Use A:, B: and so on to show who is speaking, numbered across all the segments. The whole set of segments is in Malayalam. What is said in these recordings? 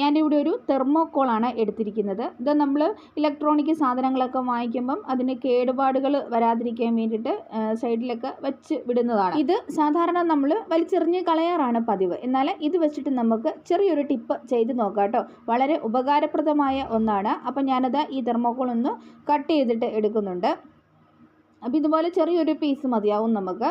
A: ഞാനിവിടെ ഒരു തെർമോക്കോളാണ് എടുത്തിരിക്കുന്നത്. ഇത് നമ്മൾ ഇലക്ട്രോണിക് സാധനങ്ങളൊക്കെ വാങ്ങിക്കുമ്പം അതിന് കേടുപാടുകൾ വരാതിരിക്കാൻ വേണ്ടിയിട്ട് സൈഡിലൊക്കെ വെച്ച് വിടുന്നതാണ്. ഇത് സാധാരണ നമ്മൾ വലിച്ചെറിഞ്ഞ് കളയാറാണ് പതിവ്. എന്നാൽ ഇത് വെച്ചിട്ട് നമുക്ക് ചെറിയൊരു ടിപ്പ് ചെയ്ത് നോക്കാം വളരെ ഉപകാരപ്രദമായ ഒന്നാണ്. അപ്പം ഞാനത് ഈ തെർമോക്കോൾ ഒന്ന് കട്ട് ചെയ്തിട്ട് എടുക്കുന്നുണ്ട്. അപ്പോൾ ഇതുപോലെ ചെറിയൊരു പീസ് മതിയാവും നമുക്ക്.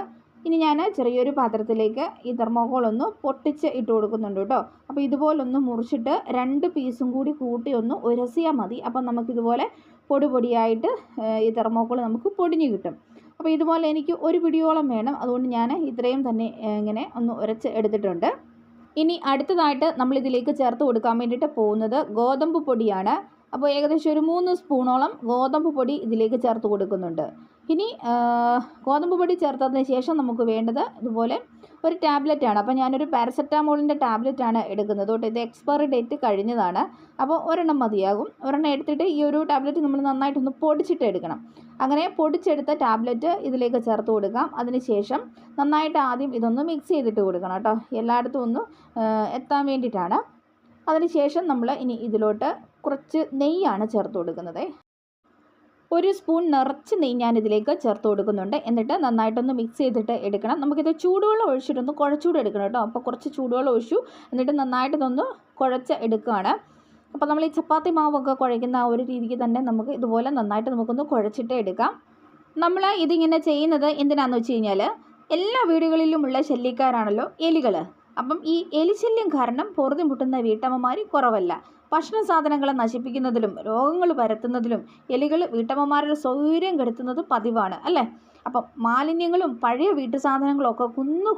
A: ഇനി ഞാൻ ചെറിയൊരു പാത്രത്തിലേക്ക് ഈ തെർമോകോളൊന്ന് പൊട്ടിച്ച് ഇട്ട് കൊടുക്കുന്നുണ്ട് കേട്ടോ. അപ്പോൾ ഇതുപോലൊന്ന് മുറിച്ചിട്ട് രണ്ട് പീസും കൂടി കൂട്ടി ഒന്ന് ഉരസിയാൽ മതി. അപ്പം നമുക്കിതുപോലെ പൊടി പൊടിയായിട്ട് ഈ തെർമോക്കോൾ നമുക്ക് പൊടിഞ്ഞ് കിട്ടും. അപ്പോൾ ഇതുപോലെ എനിക്ക് ഒരു പിടിയോളം വേണം. അതുകൊണ്ട് ഞാൻ ഇത്രയും തന്നെ ഇങ്ങനെ ഒന്ന് ഉരച്ച് എടുത്തിട്ടുണ്ട്. ഇനി അടുത്തതായിട്ട് നമ്മൾ ഇതിലേക്ക് ചേർത്ത് കൊടുക്കാൻ വേണ്ടിയിട്ട് പോകുന്നത് ഗോതമ്പ് പൊടിയാണ്. അപ്പോൾ ഏകദേശം ഒരു മൂന്ന് സ്പൂണോളം ഗോതമ്പ് പൊടി ഇതിലേക്ക് ചേർത്ത് കൊടുക്കുന്നുണ്ട്. ഇനി ഗോതമ്പ് പൊടി ചേർത്തതിന് ശേഷം നമുക്ക് വേണ്ടത് ഇതുപോലെ ഒരു ടാബ്ലറ്റ് ആണ്. അപ്പോൾ ഞാനൊരു പാരസെറ്റാമോളിന്റെ ടാബ്ലറ്റ് ആണ് എടുക്കുന്നത്. കേട്ടോ ഇത് എക്സ്പയറി ഡേറ്റ് കഴിഞ്ഞതാണ്. അപ്പോൾ ഒരെണ്ണം മതിയാകും. ഒരെണ്ണം എടുത്തിട്ട് ഈ ഒരു ടാബ്ലറ്റ് നമ്മൾ നന്നായിട്ടൊന്ന് പൊടിച്ചിട്ട് എടുക്കണം. അങ്ങനെ പൊടിച്ചെടുത്ത ടാബ്ലറ്റ് ഇതിലേക്ക് ചേർത്ത് കൊടുക്കാം. അതിനുശേഷം നന്നായിട്ട് ആദ്യം ഇതൊന്ന് മിക്സ് ചെയ്തിട്ട് കൊടുക്കണം കേട്ടോ. എല്ലായിടത്തും ഒന്ന് എത്താൻ വേണ്ടിയിട്ടാണ്. അതിനുശേഷം നമ്മൾ ഇനി ഇതിലോട്ട് കുറച്ച് നെയ്യാണ് ചേർത്ത് കൊടുക്കുന്നത്. ഒരു സ്പൂൺ നിറച്ച് നെയ്യ് ഞാൻ ഇതിലേക്ക് ചേർത്ത് കൊടുക്കുന്നുണ്ട്. എന്നിട്ട് നന്നായിട്ടൊന്ന് മിക്സ് ചെയ്തിട്ട് എടുക്കണം. നമുക്കിത് ചൂടുവെള്ളം ഒഴിച്ചിട്ടൊന്ന് കുഴച്ചൂടെ എടുക്കണം കേട്ടോ. അപ്പോൾ കുറച്ച് ചൂടുവെള്ളം ഒഴിച്ചു. എന്നിട്ട് നന്നായിട്ടൊന്ന് കുഴച്ച് എടുക്കുകയാണ്. അപ്പോൾ നമ്മൾ ഈ ചപ്പാത്തി മാവൊക്കെ കുഴയ്ക്കുന്ന ആ ഒരു രീതിക്ക് തന്നെ നമുക്ക് ഇതുപോലെ നന്നായിട്ട് നമുക്കൊന്ന് കുഴച്ചിട്ട് എടുക്കാം. നമ്മൾ ഇതിങ്ങനെ ചെയ്യുന്നത് എന്തിനാണെന്ന് വെച്ച് കഴിഞ്ഞാൽ എല്ലാ വീടുകളിലുമുള്ള ശല്യക്കാരാണല്ലോ എലികൾ അപ്പം ഈ എലിശല്യം കാരണം പൊറുതി മുട്ടുന്ന വീട്ടമ്മമാർ കുറവല്ല. ഭക്ഷണ സാധനങ്ങളെ നശിപ്പിക്കുന്നതിലും രോഗങ്ങൾ പരത്തുന്നതിലും എലികൾ വീട്ടമ്മമാരുടെ സൗകര്യം കെടുത്തുന്നത് പതിവാണ് അല്ലേ? അപ്പം മാലിന്യങ്ങളും പഴയ വീട്ടു സാധനങ്ങളും ഒക്കെ കുന്നു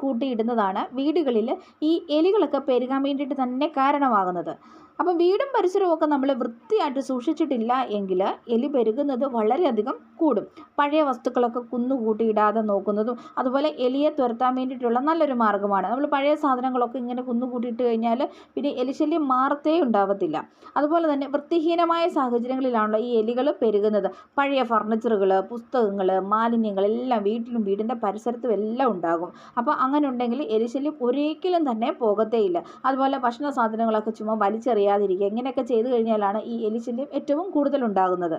A: വീടുകളിൽ ഈ എലികളൊക്കെ പെരുകാൻ വേണ്ടിയിട്ട് തന്നെ കാരണമാകുന്നത്. അപ്പം വീടും പരിസരവും ഒക്കെ നമ്മൾ വൃത്തിയായിട്ട് സൂക്ഷിച്ചിട്ടില്ല എങ്കിൽ എലി പെരുകുന്നത് വളരെയധികം കൂടും. പഴയ വസ്തുക്കളൊക്കെ കുന്നുകൂട്ടിയിടാതെ നോക്കുന്നതും അതുപോലെ എലിയെ തുരത്താൻ വേണ്ടിയിട്ടുള്ള നല്ലൊരു മാർഗമാണ്. നമ്മൾ പഴയ സാധനങ്ങളൊക്കെ ഇങ്ങനെ കുന്നുകൂട്ടിയിട്ട് കഴിഞ്ഞാൽ പിന്നെ എലിശല്യം മാറത്തേ ഉണ്ടാവത്തില്ല. അതുപോലെ തന്നെ വൃത്തിഹീനമായ സാഹചര്യങ്ങളിലാണല്ലോ ഈ എലികൾ പെരുകുന്നത്. പഴയ ഫർണിച്ചറുകൾ പുസ്തകങ്ങൾ മാലിന്യങ്ങൾ എല്ലാം വീട്ടിലും വീടിന്റെ പരിസരത്തും എല്ലാം ഉണ്ടാകും. അപ്പോൾ അങ്ങനെ ഉണ്ടെങ്കിൽ എലിശല്യം ഒരിക്കലും തന്നെ പോകത്തേയില്ല. അതുപോലെ ഭക്ഷണ സാധനങ്ങളൊക്കെ ചുമ്മാ വലിച്ചെറിയാതിരിക്കുക ഇങ്ങനെയൊക്കെ ചെയ്തു കഴിഞ്ഞാലാണ് ഈ എലിശല്യം ഏറ്റവും കൂടുതൽ ഉണ്ടാകുന്നത്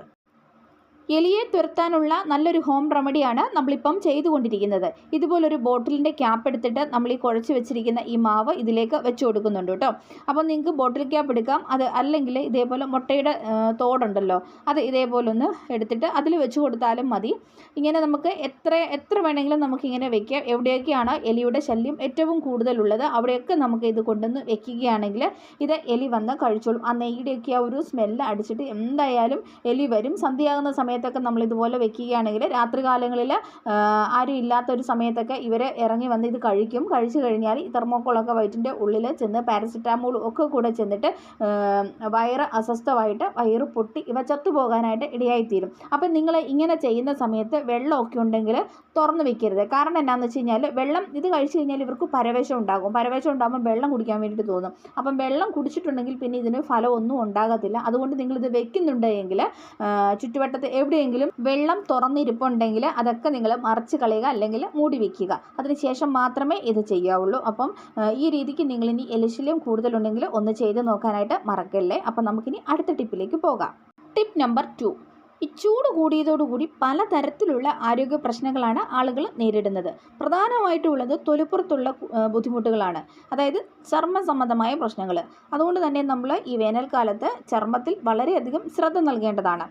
A: എലിയെ തുരത്താനുള്ള നല്ലൊരു ഹോം റെമഡിയാണ് നമ്മളിപ്പം ചെയ്തുകൊണ്ടിരിക്കുന്നത്. ഇതുപോലൊരു ബോട്ടിലിന്റെ ക്യാപ്പ് എടുത്തിട്ട് നമ്മൾ ഈ കുഴച്ച് വെച്ചിരിക്കുന്ന ഈ മാവ് ഇതിലേക്ക് വെച്ച് കൊടുക്കുന്നുണ്ട് കേട്ടോ. അപ്പോൾ നിങ്ങൾക്ക് ബോട്ടിൽ ക്യാപ്പ് എടുക്കാം. അത് അല്ലെങ്കിൽ ഇതേപോലെ മുട്ടയുടെ തോടുണ്ടല്ലോ അത് ഇതേപോലെ ഒന്ന് എടുത്തിട്ട് അതിൽ വെച്ച് കൊടുത്താലും മതി. ഇങ്ങനെ നമുക്ക് എത്ര എത്ര വേണമെങ്കിലും നമുക്കിങ്ങനെ വെക്കാം. എവിടെയൊക്കെയാണ് എലിയുടെ ശല്യം ഏറ്റവും കൂടുതലുള്ളത്? അവിടെയൊക്കെ നമുക്ക് ഇത് കൊണ്ടുവന്ന് വെക്കുകയാണെങ്കിൽ ഇത് എലി വന്ന് കഴിച്ചോളും. ആ നെയ്യുടെയൊക്കെ ആ ഒരു സ്മെല്ല് അടിച്ചിട്ട് എന്തായാലും എലി വരും. സന്ധ്യയാകുന്ന സമയത്തൊക്കെ നമ്മൾ ഇതുപോലെ വെക്കുകയാണെങ്കിൽ രാത്രി കാലങ്ങളിൽ ആരും ഇല്ലാത്ത ഒരു സമയത്തൊക്കെ ഇവർ ഇറങ്ങി വന്ന് ഇത് കഴിക്കും. കഴിച്ചു കഴിഞ്ഞാൽ ഈ തെർമോക്കോളൊക്കെ വയറ്റിന്റെ ഉള്ളിൽ ചെന്ന് പാരസിറ്റാമോൾ ഒക്കെ കൂടെ ചെന്നിട്ട് വയറ് അസ്വസ്ഥമായിട്ട് വയറ് പൊട്ടി ഇവ ചത്തുപോകാനായിട്ട് ഇടയായിത്തീരും. അപ്പം നിങ്ങൾ ഇങ്ങനെ ചെയ്യുന്ന സമയത്ത് വെള്ളമൊക്കെ ഉണ്ടെങ്കിൽ തുറന്ന് വെക്കരുത്. കാരണം എന്താണെന്ന് വെച്ച് കഴിഞ്ഞാൽ വെള്ളം ഇത് കഴിച്ചു കഴിഞ്ഞാൽ ഇവർക്ക് പരവേശം ഉണ്ടാകും. പരവേശം ഉണ്ടാകുമ്പോൾ വെള്ളം കുടിക്കാൻ വേണ്ടിയിട്ട് തോന്നും. അപ്പം വെള്ളം കുടിച്ചിട്ടുണ്ടെങ്കിൽ പിന്നെ ഇതിന് ഫലമൊന്നും ഉണ്ടാകത്തില്ല. അതുകൊണ്ട് നിങ്ങളിത് വെക്കുന്നുണ്ട് എങ്കിൽ ചുറ്റുവട്ടത്ത് എവിടെയെങ്കിലും വെള്ളം തുറന്നിരിപ്പുണ്ടെങ്കിൽ അതൊക്കെ നിങ്ങൾ മറിച്ച് കളയുക അല്ലെങ്കിൽ മൂടി വയ്ക്കുക അതിനുശേഷം മാത്രമേ ഇത് ചെയ്യാവുള്ളൂ. അപ്പം ഈ രീതിക്ക് നിങ്ങൾ ഇനി എലിശല്യം കൂടുതലുണ്ടെങ്കിൽ ഒന്ന് ചെയ്ത് നോക്കാനായിട്ട് മറക്കല്ലേ? അപ്പം നമുക്കിനി അടുത്ത ടിപ്പിലേക്ക് പോകാം. Tip number two. ഈ ചൂട് കൂടിയതോടുകൂടി പലതരത്തിലുള്ള ആരോഗ്യ പ്രശ്നങ്ങളാണ് ആളുകൾ നേരിടുന്നത്. പ്രധാനമായിട്ടുള്ളത് തൊലിപ്പുറത്തുള്ള ബുദ്ധിമുട്ടുകളാണ്. അതായത് ചർമ്മ സംബന്ധമായ പ്രശ്നങ്ങൾ. അതുകൊണ്ട് തന്നെ നമ്മൾ ഈ വേനൽക്കാലത്ത് ചർമ്മത്തിൽ വളരെയധികം ശ്രദ്ധ നൽകേണ്ടതാണ്.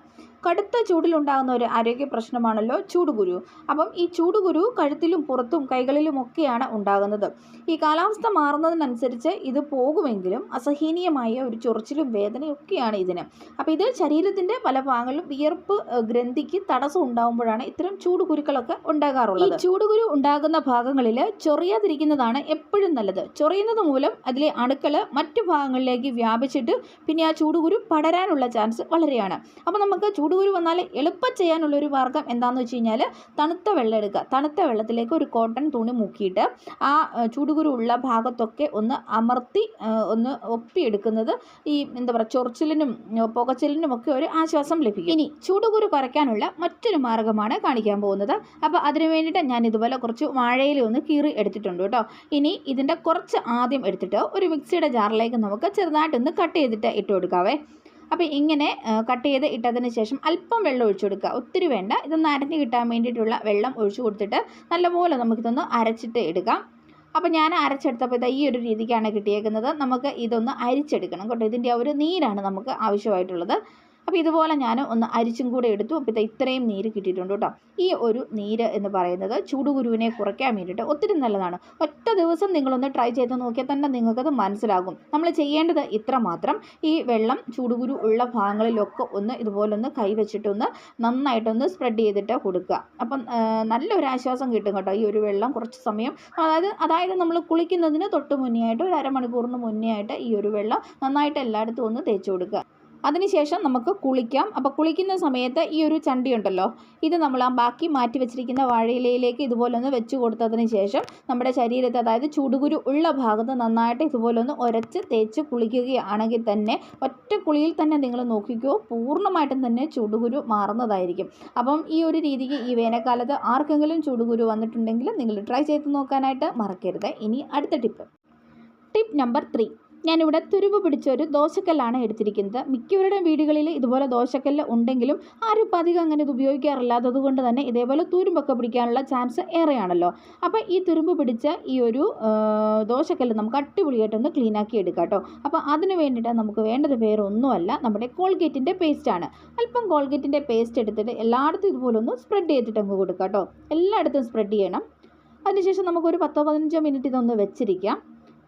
A: കടുത്ത ചൂടിലുണ്ടാകുന്ന ഒരു ആരോഗ്യ പ്രശ്നമാണല്ലോ ചൂടുകുരു. അപ്പം ഈ ചൂടുകുരു കഴുത്തിലും പുറത്തും കൈകളിലും ഒക്കെയാണ് ഉണ്ടാകുന്നത്. ഈ കാലാവസ്ഥ മാറുന്നതിനനുസരിച്ച് ഇത് പോകുമെങ്കിലും അസഹനീയമായ ഒരു ചൊറിച്ചിലും വേദനയൊക്കെയാണ് ഇതിന്. അപ്പോൾ ഇത് ശരീരത്തിന്റെ പല ഭാഗങ്ങളിലും വിയർപ്പ് ഗ്രന്ഥിക്ക് തടസ്സം ഉണ്ടാകുമ്പോഴാണ് ഇത്തരം ചൂടുകുരുക്കളൊക്കെ ഉണ്ടാകാറുള്ളത്. ഈ ചൂടുകുരു ഉണ്ടാകുന്ന ഭാഗങ്ങളിൽ ചൊറിയാതിരിക്കുന്നതാണ് എപ്പോഴും നല്ലത്. ചൊറിയുന്നത് മൂലം അതിലെ അണുക്കൾ മറ്റു ഭാഗങ്ങളിലേക്ക് വ്യാപിച്ചിട്ട് പിന്നെ ആ ചൂടുകുരു പടരാനുള്ള ചാൻസ് വളരെയാണ്. അപ്പോൾ നമുക്ക് ചൂടുകുരു വന്നാൽ എളുപ്പം ചെയ്യാനുള്ള ഒരു മാർഗം എന്താണെന്ന് വെച്ച് കഴിഞ്ഞാൽ തണുത്ത വെള്ളം എടുക്കുക. തണുത്ത വെള്ളത്തിലേക്ക് ഒരു കോട്ടൺ തുണി മുക്കിയിട്ട് ആ ചൂടുകുരു ഉള്ള ഭാഗത്തൊക്കെ ഒന്ന് അമർത്തി ഒന്ന് ഒപ്പിയെടുക്കുന്നത് ഈ എന്താ പറയുക ചൊറിച്ചിലിനും പുകച്ചിലിനും ഒക്കെ ഒരു ആശ്വാസം ലഭിക്കും. ഇനി ചൂടുകുരു കുറയ്ക്കാനുള്ള മറ്റൊരു മാർഗമാണ് കാണിക്കാൻ പോകുന്നത്. അപ്പോൾ അതിന് വേണ്ടിയിട്ട് ഞാൻ ഇതുപോലെ കുറച്ച് വാഴയിൽ ഒന്ന് കീറി എടുത്തിട്ടുണ്ട് കേട്ടോ. ഇനി ഇതിന്റെ കുറച്ച് ആദ്യം എടുത്തിട്ട് ഒരു മിക്സിയുടെ ജാറിലേക്ക് നമുക്ക് ചെറുതായിട്ടൊന്ന് കട്ട് ചെയ്തിട്ട് ഇട്ട് കൊടുക്കാവേ. അപ്പോൾ ഇങ്ങനെ കട്ട് ചെയ്ത് ഇട്ടതിന് ശേഷം അല്പം വെള്ളം ഒഴിച്ചു കൊടുക്കുക. ഒത്തിരി വേണ്ട. ഇതൊന്ന് അരഞ്ഞ് കിട്ടാൻ വേണ്ടിയിട്ടുള്ള വെള്ളം ഒഴിച്ചു കൊടുത്തിട്ട് നല്ലപോലെ നമുക്കിതൊന്ന് അരച്ചിട്ട് എടുക്കാം അപ്പോൾ ഞാൻ അരച്ചെടുത്തപ്പോൾ ഇതാ ഈ ഒരു രീതിക്കാണ് കിട്ടിയേക്കുന്നത്. നമുക്ക് ഇതൊന്ന് അരിച്ചെടുക്കണം. കേട്ടോ ഇതിന്റെ ആ ഒരു നീരാണ് നമുക്ക് ആവശ്യമായിട്ടുള്ളത്. അപ്പോൾ ഇതുപോലെ ഞാൻ ഒന്ന് അരിച്ചും കൂടെ എടുത്തു. അപ്പോൾ ഇത് ഇത്രയും നീര് കിട്ടിയിട്ടുണ്ട് കേട്ടോ. ഈ ഒരു നീര് എന്ന് പറയുന്നത് ചൂടുകുരുവിനെ കുറയ്ക്കാൻ വേണ്ടിയിട്ട് ഒത്തിരി നല്ലതാണ്. ഒറ്റ ദിവസം നിങ്ങളൊന്ന് ട്രൈ ചെയ്ത് നോക്കിയാൽ തന്നെ നിങ്ങൾക്കത് മനസ്സിലാകും. നമ്മൾ ചെയ്യേണ്ടത് ഇത്ര മാത്രം. ഈ വെള്ളം ചൂടുകുരു ഉള്ള ഭാഗങ്ങളിലൊക്കെ ഒന്ന് ഇതുപോലൊന്ന് കൈ കൈവച്ചിട്ടൊന്ന് നന്നായിട്ടൊന്ന് സ്പ്രെഡ് ചെയ്തിട്ട് കൊടുക്കുക. അപ്പം നല്ലൊരു ആശ്വാസം കിട്ടും കേട്ടോ ഈ ഒരു വെള്ളം കുറച്ച് സമയം. അതായത് അതായത് നമ്മൾ കുളിക്കുന്നതിന് തൊട്ട് മുന്നേ ആയിട്ട് ഒരു അരമണിക്കൂറിന് മുന്നേ ആയിട്ട് ഈ ഒരു വെള്ളം നന്നായിട്ട് എല്ലായിടത്തും ഒന്ന് തേച്ച് കൊടുക്കുക. അതിനുശേഷം നമുക്ക് കുളിക്കാം. അപ്പോൾ കുളിക്കുന്ന സമയത്ത് ഈ ഒരു ചണ്ടി ഉണ്ടല്ലോ ഇത് നമ്മൾ ആ ബാക്കി മാറ്റി വെച്ചിരിക്കുന്ന വാഴയിലയിലേക്ക് ഇതുപോലെ ഒന്ന് വെച്ച് കൊടുത്തതിന് ശേഷം നമ്മുടെ ശരീരത്തെ അതായത് ചുടുകുരു ഉള്ള ഭാഗത്ത് നന്നായിട്ട് ഇതുപോലെ ഒന്ന് ഉരച്ച് തേച്ച് കുളിക്കുകയാണെങ്കിൽ തന്നെ ഒറ്റ കുളിയിൽ തന്നെ നിങ്ങൾ നോക്കിക്കോ പൂർണമായിട്ടും തന്നെ ചുടുകുരു മാറുന്നതായിരിക്കും. അപ്പം ഈ ഒരു രീതിക്ക് ഈ വേനൽക്കാലത്ത് ആർക്കെങ്കിലും ചുടുകുരു വന്നിട്ടുണ്ടെങ്കിൽ നിങ്ങൾ ട്രൈ ചെയ്ത് നോക്കാനായിട്ട് മറക്കരുത്. ഇനി അടുത്ത ടിപ്പ്. Tip number three. ഞാനിവിടെ തുരുമ്പ് പിടിച്ച ഒരു ദോശക്കല്ലാണ് എടുത്തിരിക്കുന്നത്. മിക്കവരുടെയും വീടുകളിൽ ഇതുപോലെ ദോശക്കല്ല് ഉണ്ടെങ്കിലും ആരും അധികം അങ്ങനെ ഇത് ഉപയോഗിക്കാറില്ലാത്തത് കൊണ്ട് തന്നെ ഇതേപോലെ തുരുമ്പൊക്കെ പിടിക്കാനുള്ള ചാൻസ് ഏറെയാണല്ലോ. അപ്പോൾ ഈ തുരുമ്പ് പിടിച്ച ഈ ഒരു ദോശക്കല്ല് നമുക്ക് അടിപൊളിയായിട്ടൊന്ന് ക്ലീൻ ആക്കി എടുക്കാം കേട്ടോ. അപ്പോൾ അതിന് വേണ്ടിയിട്ട് നമുക്ക് വേണ്ടത് വേറൊന്നുമല്ല നമ്മുടെ കോൾഗേറ്റിന്റെ പേസ്റ്റാണ് അല്പം കോൾഗേറ്റിന്റെ പേസ്റ്റ് എടുത്തിട്ട് എല്ലായിടത്തും ഇതുപോലെ ഒന്ന് സ്പ്രെഡ് ചെയ്തിട്ട് അങ്ങ് കൊടുക്കാം കേട്ടോ. എല്ലായിടത്തും സ്പ്രെഡ് ചെയ്യണം. അതിനുശേഷം നമുക്കൊരു പത്തോ പതിനഞ്ചോ മിനിറ്റ് ഇതൊന്ന് വെച്ചിരിക്കാം.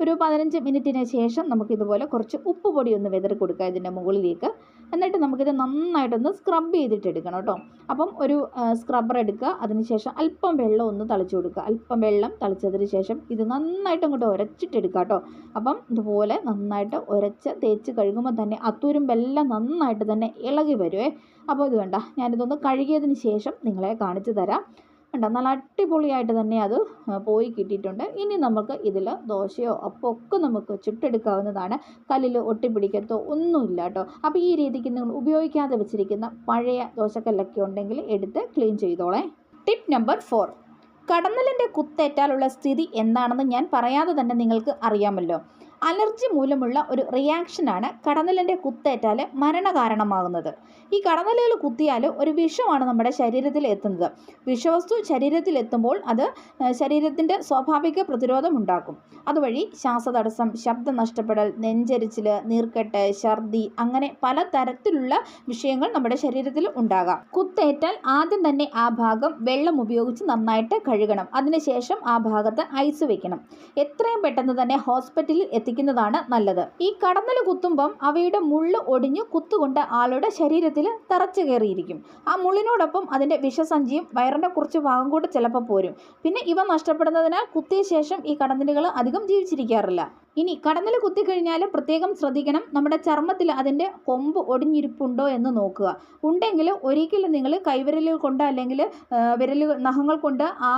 A: ഒരു പതിനഞ്ച് മിനിറ്റിന് ശേഷം നമുക്കിതുപോലെ കുറച്ച് ഉപ്പ് പൊടി ഒന്ന് വെതറി കൊടുക്കുക ഇതിന്റെ മുകളിലേക്ക്. എന്നിട്ട് നമുക്കിത് നന്നായിട്ടൊന്ന് സ്ക്രബ് ചെയ്തിട്ട് എടുക്കണം കേട്ടോ. അപ്പം ഒരു സ്ക്രബ്ബർ എടുക്കുക. അതിനുശേഷം അല്പം വെള്ളം ഒന്ന് തളിച്ചു കൊടുക്കുക. അല്പം വെള്ളം തളിച്ചതിന് ശേഷം ഇത് നന്നായിട്ട് അങ്ങോട്ട് ഉരച്ചിട്ടെടുക്കുക കേട്ടോ. അപ്പം ഇതുപോലെ നന്നായിട്ട് ഉരച്ച് തേച്ച് കഴുകുമ്പോൾ തന്നെ അത്തൂരുമ്പെല്ലാം നന്നായിട്ട് തന്നെ ഇളകി വരുവേ. അപ്പോൾ ഇത് വേണ്ട ഞാനിതൊന്ന് കഴുകിയതിന് ശേഷം നിങ്ങളെ കാണിച്ചു തരാം. കണ്ടോ? നല്ല അടിപൊളിയായിട്ട് തന്നെ അത് പോയി കിട്ടിയിട്ടുണ്ട്. ഇനി നമുക്ക് ഇതിൽ ദോശയോ അപ്പോൾ ഒക്കെ നമുക്ക് ചുട്ടെടുക്കാവുന്നതാണ്. കല്ലിൽ ഒട്ടിപ്പിടിക്കത്തോ ഒന്നുമില്ല കേട്ടോ. അപ്പോൾ ഈ രീതിക്ക് നിങ്ങൾ ഉപയോഗിക്കാതെ വെച്ചിരിക്കുന്ന പഴയ ദോശക്കല്ലൊക്കെ ഉണ്ടെങ്കിൽ എടുത്ത് ക്ലീൻ ചെയ്തോളേ. ടിപ്പ് നമ്പർ ഫോർ കടന്നലിന്റെ കുത്തേറ്റാലുള്ള സ്ഥിതി എന്താണെന്ന് ഞാൻ പറയാതെ തന്നെ നിങ്ങൾക്ക് അറിയാമല്ലോ. അലർജി മൂലമുള്ള ഒരു റിയാക്ഷനാണ് കടന്നലിന്റെ കുത്തേറ്റാൽ മരണകാരണമാകുന്നത്. ഈ കടന്നലുകൾ കുത്തിയാൽ ഒരു വിഷമാണ് നമ്മുടെ ശരീരത്തിൽ എത്തുന്നത്. വിഷവസ്തു ശരീരത്തിൽ എത്തുമ്പോൾ അത് ശരീരത്തിന്റെ സ്വാഭാവിക പ്രതിരോധം ഉണ്ടാക്കും. അതുവഴി ശ്വാസതടസ്സം ശബ്ദം നഷ്ടപ്പെടൽ നെഞ്ചരിച്ചിൽ നീർക്കെട്ട് ഛർദി അങ്ങനെ പല തരത്തിലുള്ള വിഷയങ്ങൾ നമ്മുടെ ശരീരത്തിൽ ഉണ്ടാകാം. കുത്തേറ്റാൽ ആദ്യം തന്നെ ആ ഭാഗം വെള്ളം ഉപയോഗിച്ച് നന്നായിട്ട് കഴുകണം. അതിനുശേഷം ആ ഭാഗത്ത് ഐസ് വയ്ക്കണം എത്രയും പെട്ടെന്ന് തന്നെ ഹോസ്പിറ്റലിൽ എത്തിക്കുന്നതാണ് നല്ലത്. ഈ കടന്നൽ കുത്തുമ്പം അവയുടെ മുള്ള് ഒടിഞ്ഞു കുത്തുകൊണ്ട് ആളുടെ ശരീരത്തിൽ തറച്ചു കയറിയിരിക്കും. ആ മുള്ളിനോടൊപ്പം അതിന്റെ വിഷസഞ്ചിയും വയറിന്റെ കുറച്ച് ഭാഗം കൂടെ ചിലപ്പോൾ പോരും. പിന്നെ ഇവ നഷ്ടപ്പെടുന്നതിനാൽ കുത്തിയ ശേഷം ഈ കടന്നലുകൾ അധികം ജീവിച്ചിരിക്കാറില്ല. ഇനി കടന്നൽ കുത്തിക്കഴിഞ്ഞാൽ പ്രത്യേകം ശ്രദ്ധിക്കണം. നമ്മുടെ ചർമ്മത്തിൽ അതിന്റെ കൊമ്പ് ഒടിഞ്ഞിരിപ്പുണ്ടോ എന്ന് നോക്കുക. ഉണ്ടെങ്കിൽ ഒരിക്കലും നിങ്ങൾ കൈവിരലുകൾ കൊണ്ട് അല്ലെങ്കിൽ വിരലുകൾ നഖങ്ങൾ കൊണ്ട് ആ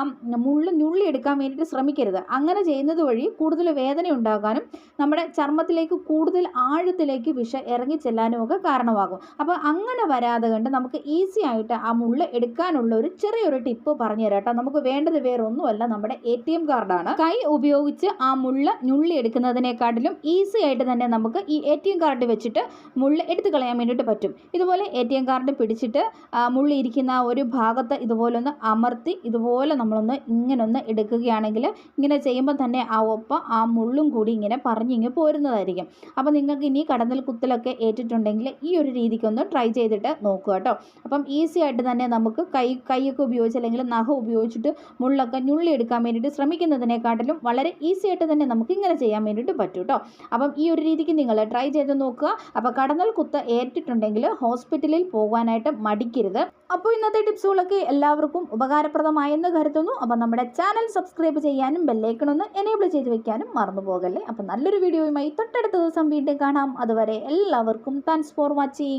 A: മുള്ള് ഞുള്ളി എടുക്കാൻ വേണ്ടിയിട്ട് ശ്രമിക്കരുത്. അങ്ങനെ ചെയ്യുന്നത് വഴി കൂടുതൽ വേദന ഉണ്ടാകാനും നമ്മുടെ ചർമ്മത്തിലേക്ക് കൂടുതൽ ആഴത്തിലേക്ക് വിഷ ഇറങ്ങി ചെല്ലാനും ഒക്കെ കാരണമാകും. അപ്പോൾ അങ്ങനെ വരാതെ കണ്ട് നമുക്ക് ഈസി ആയിട്ട് ആ മുള്ള് എടുക്കാനുള്ള ഒരു ചെറിയൊരു ടിപ്പ് പറഞ്ഞു തരാം കേട്ടോ. നമുക്ക് വേണ്ടത് വേറൊന്നുമല്ല നമ്മുടെ എ ടി എം കാർഡാണ് കൈ ഉപയോഗിച്ച് ആ മുള്ള് ഞുള്ളി എടുക്കുന്നതിനെക്കാട്ടിലും ഈസി ആയിട്ട് തന്നെ നമുക്ക് ഈ എ ടി എം കാർഡ് വെച്ചിട്ട് മുള്ള് എടുത്തു കളയാൻ വേണ്ടിയിട്ട് പറ്റും. ഇതുപോലെ എ ടി എം കാർഡ് പിടിച്ചിട്ട് മുള്ളി ഇരിക്കുന്ന ഒരു ഭാഗത്ത് ഇതുപോലെ ഒന്ന് അമർത്തി ഇതുപോലെ നമ്മളൊന്ന് ഇങ്ങനൊന്ന് എടുക്കുകയാണെങ്കിൽ ഇങ്ങനെ ചെയ്യുമ്പോൾ തന്നെ ആ ഒപ്പം ആ മുള്ളും കൂടി ഇങ്ങനെ പറഞ്ഞിങ്ങ് പോരുന്നതായിരിക്കും. അപ്പോൾ നിങ്ങൾക്ക് ഇനി കടന്നൽ കുത്തലൊക്കെ ഏറ്റിട്ടുണ്ടെങ്കിൽ ഈ ഒരു രീതിക്കൊന്ന് ട്രൈ ചെയ്തിട്ട് നോക്കുക കേട്ടോ. അപ്പം ഈസി ആയിട്ട് തന്നെ നമുക്ക് കൈ കൈയൊക്കെ ഉപയോഗിച്ച് അല്ലെങ്കിൽ നഖം ഉപയോഗിച്ചിട്ട് മുള്ളൊക്കെ ഞുള്ളി എടുക്കാൻ വേണ്ടിയിട്ട് ശ്രമിക്കുന്നതിനെക്കാട്ടിലും വളരെ ഈസി ആയിട്ട് തന്നെ നമുക്ക് ഇങ്ങനെ ചെയ്യാൻ വേണ്ടിയിട്ട് പറ്റും കേട്ടോ അപ്പം ഈ ഒരു രീതിക്ക് നിങ്ങൾ ട്രൈ ചെയ്ത് നോക്കുക. അപ്പോൾ കടന്നൽ കുത്ത ഏറ്റിട്ടുണ്ടെങ്കിൽ ഹോസ്പിറ്റലിൽ പോകാനായിട്ട് മടിക്കരുത്. അപ്പോൾ ഇന്നത്തെ ടിപ്സുകളൊക്കെ എല്ലാവർക്കും ഉപകാരപ്രദമായെന്ന് കരുതുന്നു. അപ്പോൾ നമ്മുടെ ചാനൽ സബ്സ്ക്രൈബ് ചെയ്യാനും ബെല്ലേക്കണമെന്ന് എനേബിൾ ചെയ്ത് വെക്കാനും മറന്നു പോകല്ലേ അപ്പോൾ നല്ലൊരു വീഡിയോയുമായി തൊട്ടടുത്ത ദിവസം വീണ്ടും കാണാം. അതുവരെ എല്ലാവർക്കും താങ്ക്സ് ഫോർ വാച്ചിങ്